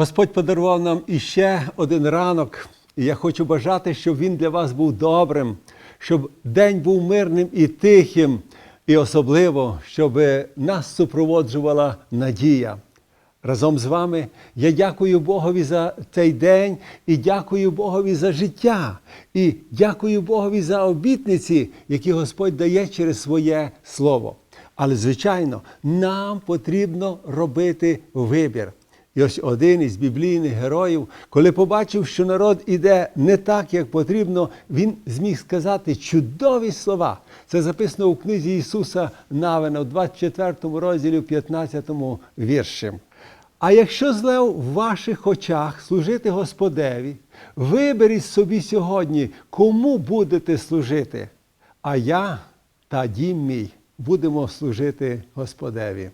Господь подарував нам іще один ранок, і я хочу бажати, щоб він для вас був добрим, щоб день був мирним і тихим, і особливо, щоб нас супроводжувала надія. Разом з вами я дякую Богові за цей день і дякую Богові за життя. І дякую Богові за обітниці, які Господь дає через своє слово. Але, звичайно, нам потрібно робити вибір. І ось один із біблійних героїв, коли побачив, що народ іде не так, як потрібно, він зміг сказати чудові слова. Це записано у книзі Ісуса Навина, у 24 розділі, в 15 вірші. А якщо зле в ваших очах служити Господеві, виберіть собі сьогодні, кому будете служити, а я та дім мій будемо служити Господеві.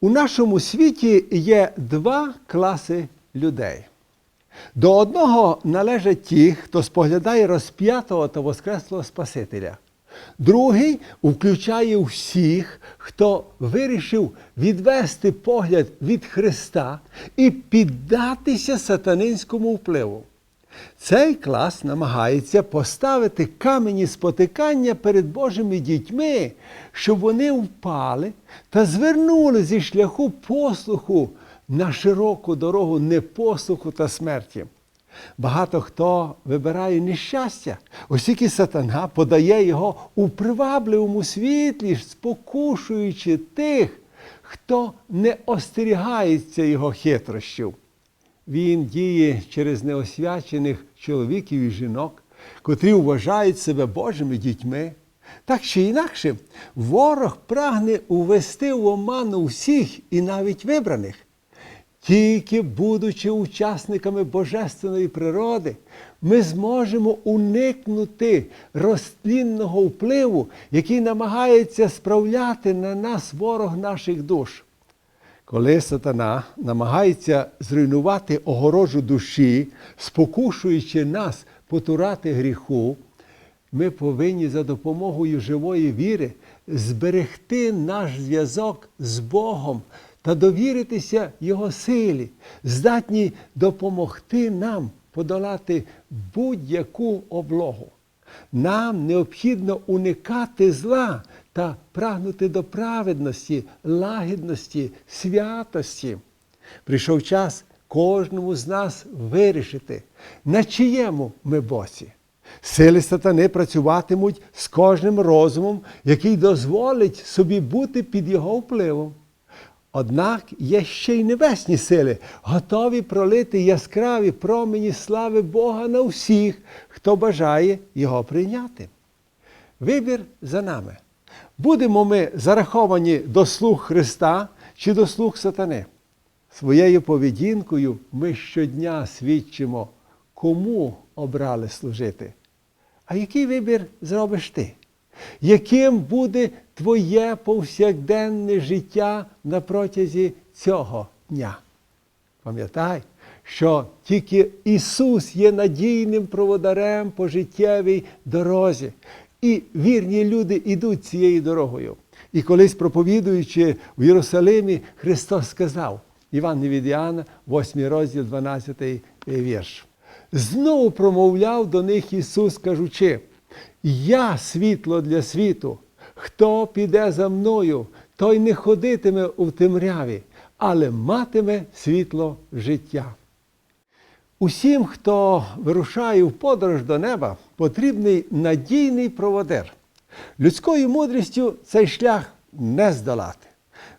У нашому світі є два класи людей. До одного належать ті, хто споглядає розп'ятого та воскреслого Спасителя. Другий включає всіх, хто вирішив відвести погляд від Христа і піддатися сатанинському впливу. Цей клас намагається поставити камені спотикання перед Божими дітьми, щоб вони впали та звернули зі шляху послуху на широку дорогу непослуху та смерті. Багато хто вибирає нещастя, оскільки сатана подає його у привабливому світлі, спокушуючи тих, хто не остерігається його хитрощів. Він діє через неосвячених чоловіків і жінок, котрі вважають себе Божими дітьми. Так чи інакше, ворог прагне увести в оману всіх і навіть вибраних. Тільки будучи учасниками божественної природи, ми зможемо уникнути розтлінного впливу, який намагається справляти на нас ворог наших душ. Коли сатана намагається зруйнувати огорожу душі, спокушуючи нас потурати гріху, ми повинні за допомогою живої віри зберегти наш зв'язок з Богом та довіритися Його силі, здатні допомогти нам подолати будь-яку облогу. Нам необхідно уникати зла та прагнути до праведності, лагідності, святості. Прийшов час кожному з нас вирішити, на чиєму ми боці. Сили сатани працюватимуть з кожним розумом, який дозволить собі бути під його впливом. Однак є ще й небесні сили, готові пролити яскраві промені слави Бога на всіх, хто бажає його прийняти. Вибір за нами. Будемо ми зараховані до слуг Христа чи до слуг сатани. Своєю поведінкою ми щодня свідчимо, кому обрали служити. А який вибір зробиш ти? Яким буде твоє повсякденне життя на протязі цього дня? Пам'ятай, що тільки Ісус є надійним проводарем по життєвій дорозі. І вірні люди йдуть цією дорогою. І колись проповідуючи в Єрусалимі, Христос сказав, Іван від Іоанна, 8 розділ, 12 вірш. Знову промовляв до них Ісус, кажучи, Я світло для світу. Хто піде за мною, той не ходитиме у темряві, але матиме світло життя. Усім, хто вирушає в подорож до неба, потрібний надійний проводир. Людською мудрістю цей шлях не здолати.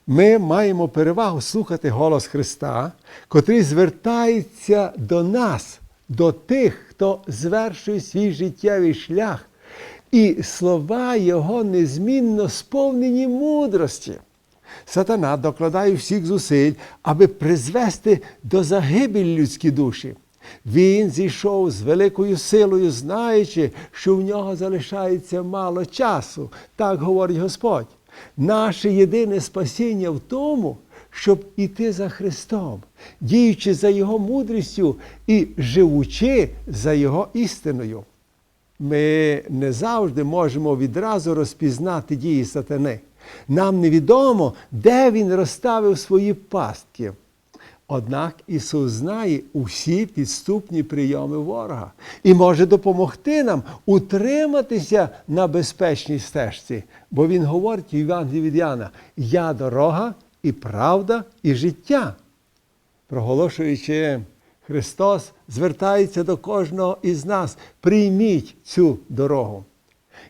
Ми маємо перевагу слухати голос Христа, котрий звертається до нас, до тих, хто звершує свій життєвий шлях, і слова Його незмінно сповнені мудрості. Сатана докладає всіх зусиль, аби призвести до загибелі людські душі. Він зійшов з великою силою, знаючи, що в нього залишається мало часу. Так говорить Господь. Наше єдине спасіння в тому, щоб іти за Христом, діючи за Його мудрістю і живучи за Його істиною. Ми не завжди можемо відразу розпізнати дії сатани. Нам невідомо, де він розставив свої пастки. Однак Ісус знає усі підступні прийоми ворога і може допомогти нам утриматися на безпечній стежці, бо Він говорить в Євангелії від Яна: Я дорога і правда, і життя. Проголошуючи Христос, звертається до кожного із нас: прийміть цю дорогу.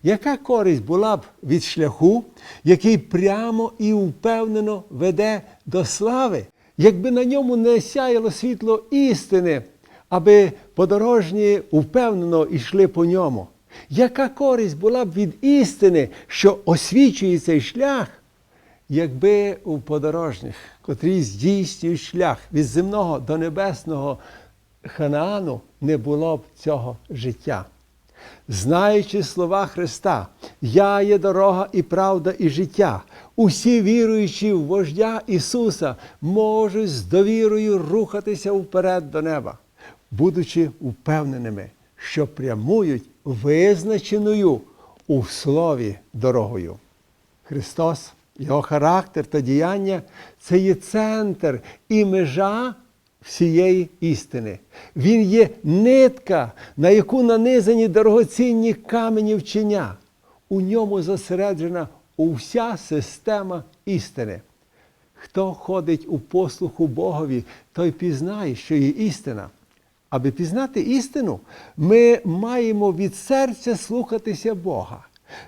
Яка користь була б від шляху, який прямо і впевнено веде до слави, якби на ньому не сяяло світло істини, аби подорожні впевнено йшли по ньому? Яка користь була б від істини, що освічує цей шлях, якби у подорожніх, котрі здійснюють шлях від земного до небесного Ханаану, не було б цього життя? Знаючи слова Христа, Я є дорога і правда, і життя. Усі віруючі в вождя Ісуса можуть з довірою рухатися вперед до неба, будучи впевненими, що прямують визначеною у слові дорогою. Христос, Його характер та діяння це є центр і межа всієї істини. Він є нитка, на яку нанизані дорогоцінні камені вчення. У ньому зосереджена уся система істини. Хто ходить у послуху Богові, той пізнає, що є істина. Аби пізнати істину, ми маємо від серця слухатися Бога.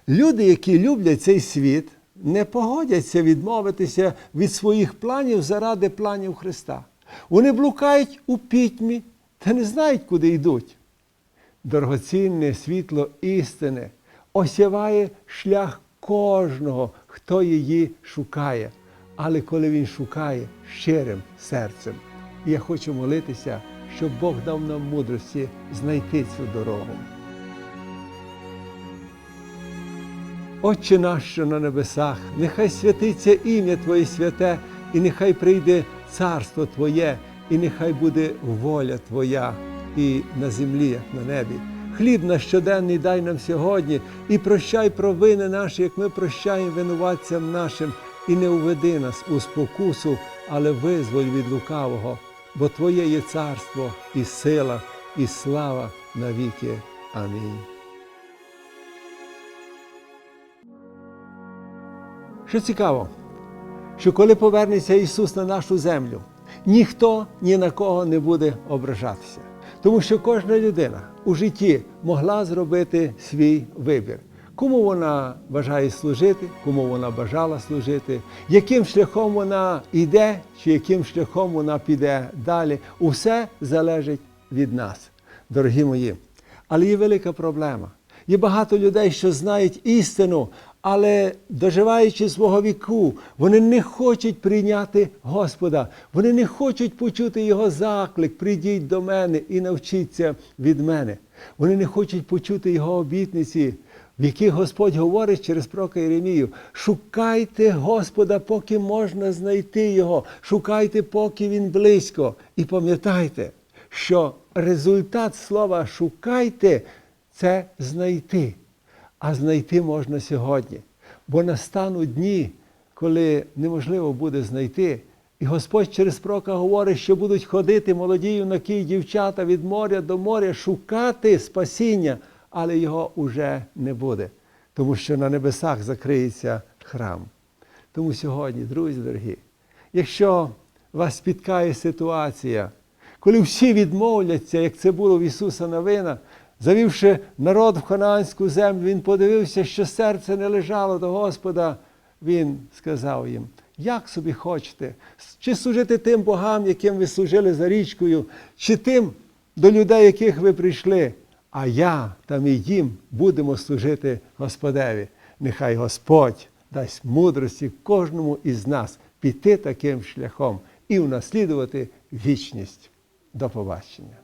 Люди, які люблять цей світ, не погодяться відмовитися від своїх планів заради планів Христа. Вони блукають у пітьмі та не знають, куди йдуть. Дорогоцінне світло істини осяває шлях кожного, хто її шукає. Але коли він шукає щирим серцем. І я хочу молитися, щоб Бог дав нам мудрості знайти цю дорогу. Отче наш, що на небесах, нехай святиться ім'я Твоє святе, і нехай прийде царство Твоє, і нехай буде воля Твоя і на землі, як на небі. Хліб наш щоденний дай нам сьогодні, і прощай провини наші, як ми прощаємо винуватцям нашим, і не уведи нас у спокусу, але визволь від лукавого, бо Твоє є царство, і сила, і слава навіки. Амінь. Що цікаво, що коли повернеться Ісус на нашу землю, ніхто ні на кого не буде ображатися. Тому що кожна людина у житті могла зробити свій вибір. Кому вона бажає служити, кому вона бажала служити, яким шляхом вона йде, чи яким шляхом вона піде далі. Усе залежить від нас, дорогі мої. Але є велика проблема. Є багато людей, що знають істину, але доживаючи свого віку, вони не хочуть прийняти Господа, вони не хочуть почути Його заклик, прийдіть до мене і навчіться від мене. Вони не хочуть почути Його обітниці, в яких Господь говорить через пророка Єремію. Шукайте Господа, поки можна знайти Його, шукайте, поки Він близько. І пам'ятайте, що результат слова шукайте це знайти. А знайти можна сьогодні. Бо настануть дні, коли неможливо буде знайти. І Господь через пророка говорить, що будуть ходити молоді юнаки і дівчата від моря до моря, шукати спасіння, але його уже не буде, тому що на небесах закриється храм. Тому сьогодні, друзі дорогі, якщо вас спіткає ситуація, коли всі відмовляться, як це було в Ісуса Новина, Завівши народ в ханаанську землю, він подивився, що серце не лежало до Господа. Він сказав їм, як собі хочете, чи служити тим богам, яким ви служили за річкою, чи тим до людей, яких ви прийшли. А я та мій дім будемо служити Господеві. Нехай Господь дасть мудрості кожному із нас піти таким шляхом і унаслідувати вічність. До побачення.